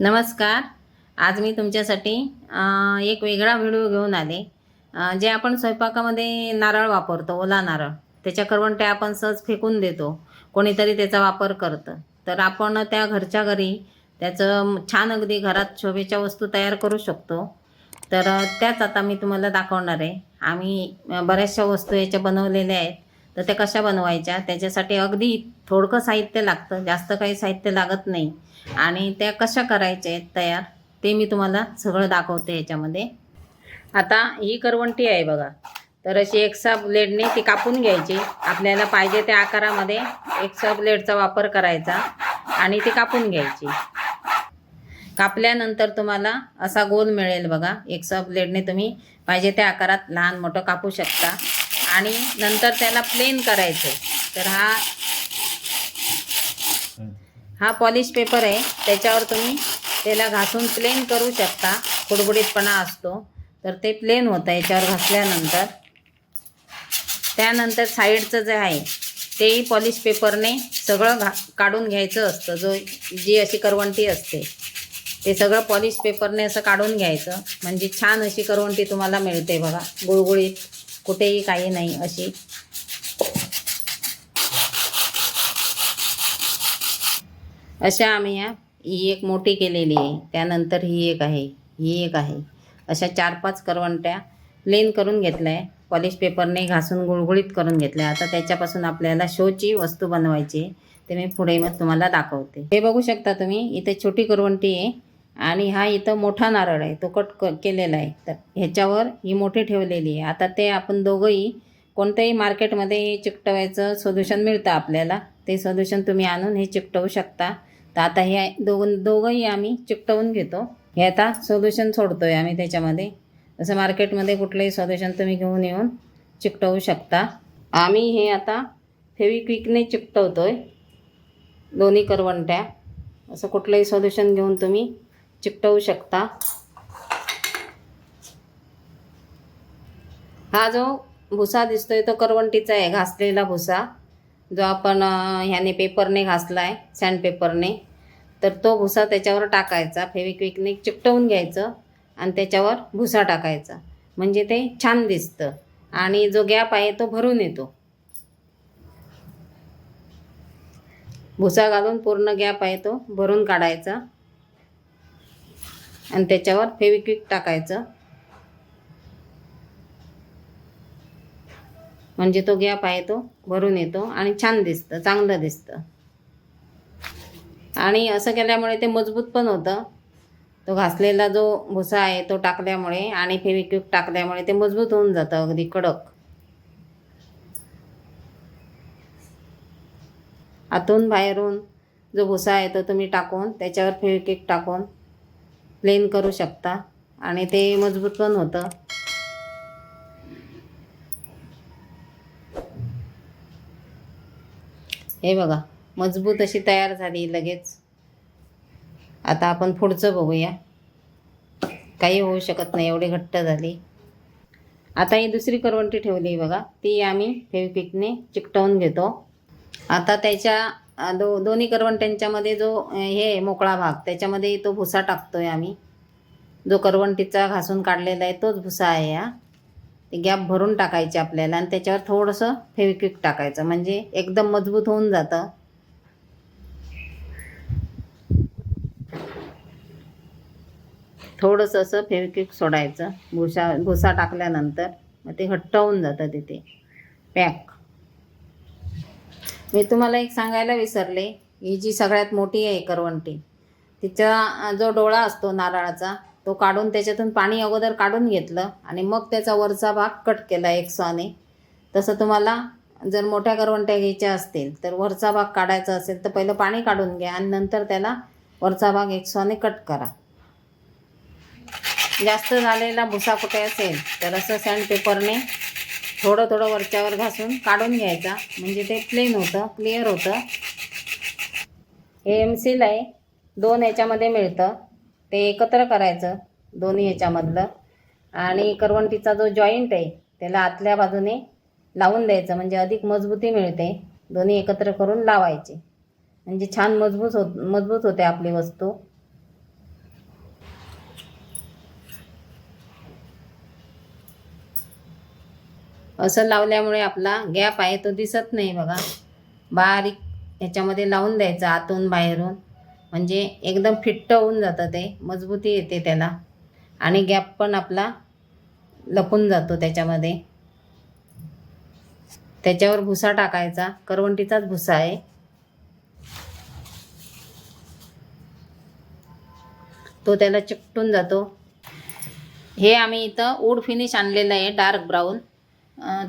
नमस्कार. आज मी तुमच्यासाठी एक वेगळा व्हिडिओ घेऊन आले. जे आपण स्वयंपाकामध्ये नारळ वापरतो ओला नारळ. त्याच्या करवंट्या आपण सहज फेकून देतो कोणीतरी त्याचा वापर करतं. तर आपण त्या घरच्या घरी त्याचं छान अगदी घरात शोभेच्या वस्तू तयार करू शकतो. तर त्याच आता मी तुम्हाला दाखवणार आहे. आम्ही बऱ्याचशा वस्तू याच्या बनवलेल्या आहेत. तर त्या कशा बनवायच्या? त्याच्यासाठी अगदी थोडकं साहित्य लागतं. जास्त काही साहित्य लागत नाही. आणि त्या कशा करायच्या आहेत तयार? ते मी तुम्हाला सगळं दाखवते याच्यामध्ये. आता ही करवंटी आहे बघा. तर अशी एक्सा ब्लेडने ती कापून घ्यायची. आपल्याला पाहिजे त्या आकारामध्ये एक्सा ब्लेडचा वापर करायचा आणि ती कापून घ्यायची. कापल्यानंतर तुम्हाला असा गोल मिळेल बघा. एक्सा ब्लेडने तुम्ही पाहिजे त्या आकारात लहान मोठं कापू शकता. आणि नंतर त्याला प्लेन करायचं तर हा हा पॉलिश पेपर आहे. त्याच्यावर तुम्ही त्याला घासून प्लेन करू शकता. खुडबुडीतपणा असतो. तर ते प्लेन होतं याच्यावर घासल्यानंतर त्यानंतर साईडचं जे आहे तेही पॉलिश पेपरने सगळं घा काढून घ्यायचं असतं. जो जी अशी करवंटी असते ते सगळं पॉलिश पेपरने असं काढून घ्यायचं. म्हणजे छान अशी करवंटी तुम्हाला मिळते बघा. गुळगुळीत कुठेही काही नाही अशी. अशा आम्ही या. ही एक मोठी केलेली आहे. त्यानंतर ही एक आहे. ही एक आहे. अशा चार पाच करवंट्या प्लेन करून घेतल्या. आहे पॉलिश पेपरने घासून गुळगुळीत करून घेतल्या. आता त्याच्यापासून आपल्याला शोची वस्तू बनवायची आहे. ते मी पुढे मग तुम्हाला दाखवते. हे बघू शकता तुम्ही इथे छोटी करवंटी आहे. आणि हा इथं मोठा नारळ आहे. तो कट क केलेला आहे. तर ह्याच्यावर ही मोठी ठेवलेली आहे. आता ते आपण दोघंही कोणत्याही मार्केटमध्ये चिकटवायचं सोल्युशन मिळतं आपल्याला. ते सोल्युशन तुम्ही आणून हे चिकटवू शकता. तर आता हे दोघं दोघंही आम्ही चिकटवून घेतो. हे आता सोल्युशन सोडतो आहे आम्ही त्याच्यामध्ये. जसं मार्केटमध्ये कुठलंही सोल्युशन तुम्ही घेऊन येऊन चिकटवू शकता. आम्ही हे आता फेविक्विकने चिकटवतो आहे दोन्ही करवंट्या. असं कुठलंही सोल्युशन घेऊन तुम्ही चिकटवू शकता. हा जो भुसा दिसतोय तो करवंटीचा आहे घासलेला भुसा जो आपण ह्याने पेपरने घासला आहे सँडपेपरने तर तो भुसा त्याच्यावर टाकायचा फेविक्विकने चिकटवून घ्यायचं आणि त्याच्यावर भुसा टाकायचा. म्हणजे ते छान दिसतं आणि जो गॅप आहे तो भरून येतो. भुसा घालून पूर्ण गॅप आहे तो भरून काढायचा. आणि त्याच्यावर फेविक्विक टाकायचं. म्हणजे तो गॅप आहे तो भरून येतो आणि छान दिसतं चांगलं दिसतं. आणि असं केल्यामुळे ते मजबूत पण होतं. तो घासलेला जो भुसा आहे तो टाकल्यामुळे आणि फेविक्विक टाकल्यामुळे ते मजबूत होऊन जातं अगदी कडक. आतून बाहेरून जो भुसा आहे तो तुम्ही टाकून त्याच्यावर फेविक्विक टाकून प्लेन करू शकता. आणि ते मजबूत पण होतं. हे बघा मजबूत अशी तयार झाली लगेच. आता आपण पुढचं बघूया. काही होऊ शकत नाही एवढी घट्ट झाली. आता ही दुसरी करवंटी ठेवली बघा. ती आम्ही फेविक्विकने चिकटवून घेतो. आता त्याच्या दो दोन्ही करवंट्यांच्यामध्ये जो हे आहे, मोकळा भाग त्याच्यामध्ये तो भुसा टाकतो आहे आम्ही. जो करवंटीचा घासून काढलेला आहे तोच भुसा आहे हा. ते गॅप भरून टाकायचे आपल्याला आणि त्याच्यावर थोडंसं फेविक्विक टाकायचं. म्हणजे एकदम मजबूत होऊन जातं. थोडंसं असं फेविक्विक सोडायचं. भुसा भुसा टाकल्यानंतर मग ते घट्ट होऊन जातं तिथे. पॅक. मी तुम्हाला एक सांगायला विसरले. ही जी सगळ्यात मोठी आहे करवंटी तिचा जो डोळा असतो नारळाचा तो काढून त्याच्यातून पाणी अगोदर काढून घेतलं आणि मग त्याचा वरचा भाग कट केला एक सॉने. तसं तुम्हाला जर मोठ्या करवंट्या घ्यायच्या असतील तर वरचा भाग काढायचा असेल तर पहिलं पाणी काढून घ्या आणि नंतर त्याला वरचा भाग एकसाने कट करा. जास्त झालेला भुसा कुठे असेल तर असं सँडपेपरने थोडं थोडं वरच्यावर घासून काढून घ्यायचा. म्हणजे ते प्लेन होतं क्लिअर होतं. हे एम सील आहे. दोन ह्याच्यामध्ये मिळतं. ते एकत्र करायचं दोन्ही ह्याच्यामधलं आणि करवंटीचा जो जॉईंट आहे त्याला आतल्या बाजूने लावून द्यायचं. म्हणजे अधिक मजबूती मिळते. दोन्ही एकत्र करून लावायचे. म्हणजे छान मजबूत होत मजबूत होते आपली वस्तू. असं लावल्यामुळे आपला गॅप आहे तो दिसत नाही बघा. बारीक ह्याच्यामध्ये लावून द्यायचं आतून बाहेरून. म्हणजे एकदम फिट्ट होऊन जातं ते मजबूती येते त्याला. आणि गॅप पण आपला लपून जातो त्याच्यामध्ये. त्याच्यावर भुसा टाकायचा. करवंटीचाच भुसा आहे. तो त्याला चिकटून जातो. हे आम्ही इथं वूड फिनिश आणलेलं आहे डार्क ब्राऊन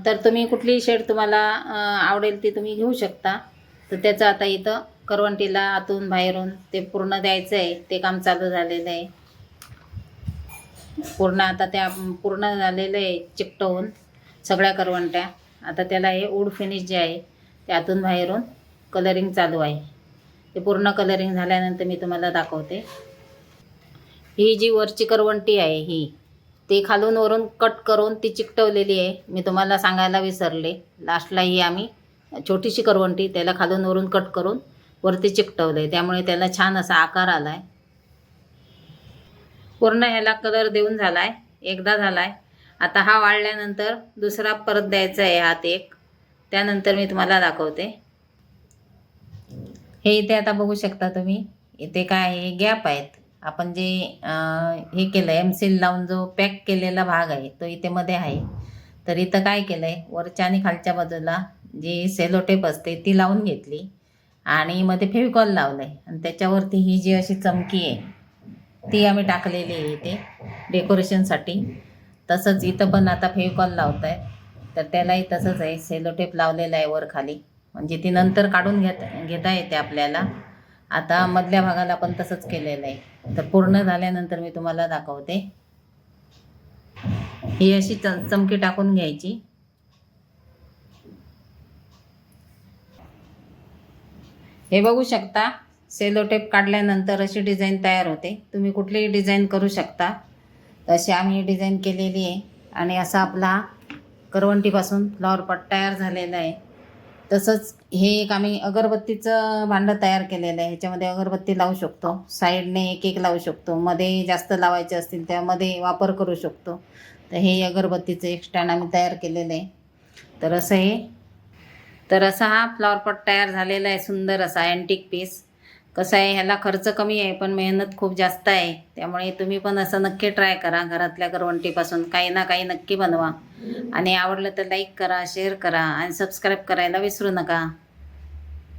तर तुम्ही कुठलीही शेड तुम्हाला आवडेल ती तुम्ही घेऊ शकता. तर त्याचं आता इथं करवंटीला आतून बाहेरून ते पूर्ण द्यायचं आहे ते काम चालू झालेलं आहे. पूर्ण आता त्या पूर्ण झालेलं आहे चिकटवून सगळ्या करवंट्या. आता त्याला हे वूड फिनिश जे आहे ते आतून बाहेरून कलरिंग चालू आहे. ते पूर्ण कलरिंग झाल्यानंतर मी तुम्हाला दाखवते. ही जी वरची करवंटी आहे ही ती खालून वरून कट करून ती चिकटवलेली आहे. मी तुम्हाला सांगायला विसरले. लास्टला ही आम्ही छोटीशी करवंटी त्याला खालून वरून कट करून वरती चिकटवले त्यामुळे त्याला छान असा आकार आला आहे पूर्ण ह्याला कलर देऊन झाला आहे एकदा झाला आहे आता हा वाळल्यानंतर दुसरा परत द्यायचा आहे हात एक. त्यानंतर मी तुम्हाला दाखवते. हे इथे आता बघू शकता तुम्ही. इथे काय आहे? गॅप आहेत. आपण जे हे केलं आहे एम सील लावून जो पॅक केलेला भाग आहे तो इथे मध्ये आहे. तर इथं काय केलं आहे वरच्या आणि खालच्या बाजूला जी सेलोटेप असते ती लावून घेतली. आणि मध्ये फेविकॉल लावलं आहे आणि त्याच्यावरती ही जी अशी चमकी आहे ती आम्ही टाकलेली आहे इथे डेकोरेशनसाठी तसंच इथं पण आता फेविकॉल लावत आहे तर त्यालाही तसंच आहे. सेलोटेप लावलेलं आहे वर खाली. म्हणजे ती नंतर काढून घेत घेता येते आपल्याला. आता मधल्या भागाला पण तसंच केलेलं आहे. तर पूर्ण झाल्यानंतर मी तुम्हाला दाखवते. ही अशी चमकी टाकून घ्यायची. हे बघू शकता सेलोटेप काढल्यानंतर अशी डिझाईन तयार होते. तुम्ही कुठलीही डिझाईन करू शकता. तशी आम्ही डिझाईन केलेली आहे. आणि असा आपला करवंटीपासून फ्लॉवर तयार झालेला आहे. तसंच हे एक आम्ही अगरबत्तीचं भांडं तयार केलेलं आहे. ह्याच्यामध्ये अगरबत्ती लावू शकतो. साईडने एक एक लावू शकतो. मध्ये जास्त लावायचे असतील त्यामध्ये वापर करू शकतो. तर हे अगरबत्तीचं एक स्टँड आम्ही तयार केलेलं आहे. तर असं हे. तर असा हा फ्लॉवरपॉट तयार झालेला आहे. सुंदर असा अँटिक पीस कसं आहे ह्याला खर्च कमी आहे पण मेहनत खूप जास्त आहे. त्यामुळे तुम्ही पण असं नक्की ट्राय करा. घरातल्या करवंटीपासून काही ना काही नक्की बनवा. आणि आवडलं तर लाईक करा शेअर करा आणि सबस्क्राईब करायला विसरू नका.